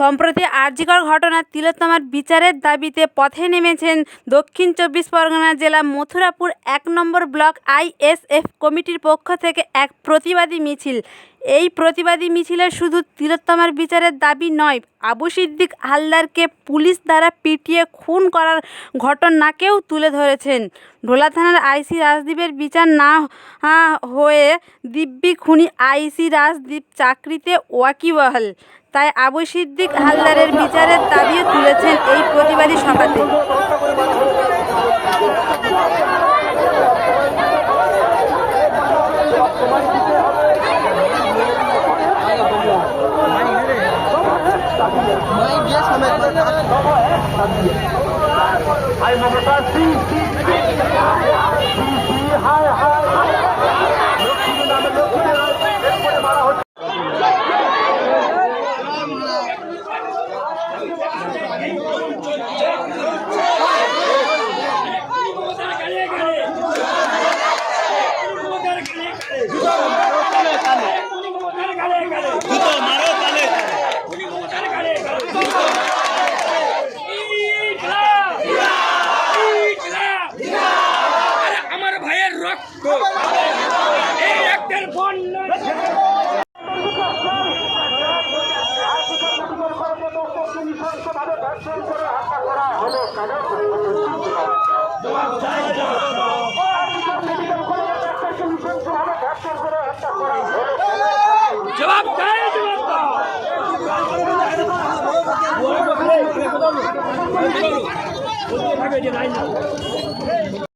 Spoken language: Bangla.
সম্প্রতি আরজিকর ঘটনার তিলোত্তমার বিচারের দাবিতে পথে নেমেছেন দক্ষিণ চব্বিশ পরগনা জেলা মথুরাপুর এক নম্বর ব্লক আইএসএফ কমিটির পক্ষ থেকে এক প্রতিবাদী মিছিল। এই প্রতিবাদী মিছিলে শুধু তিলোত্তমার বিচারের দাবি নয়, আবু সিদ্দিক হালদারকে পুলিশ দ্বারা পিটিয়ে খুন করার ঘটনাকেও তুলে ধরেছেন। ভোলা থানার আইসি রাজদীপের বিচার না হয়ে দিব্যি খুনি আইসি রাজদীপ চাকরিতে ওয়াকিবহাল। তাই আবু সিদ্দিক হালদারের বিচারের দাবিও তুলেছেন এই প্রতিবাদী সভাতে। রক্ত। এই রক্তের বন্যা জবাব চাই জবাব দাও।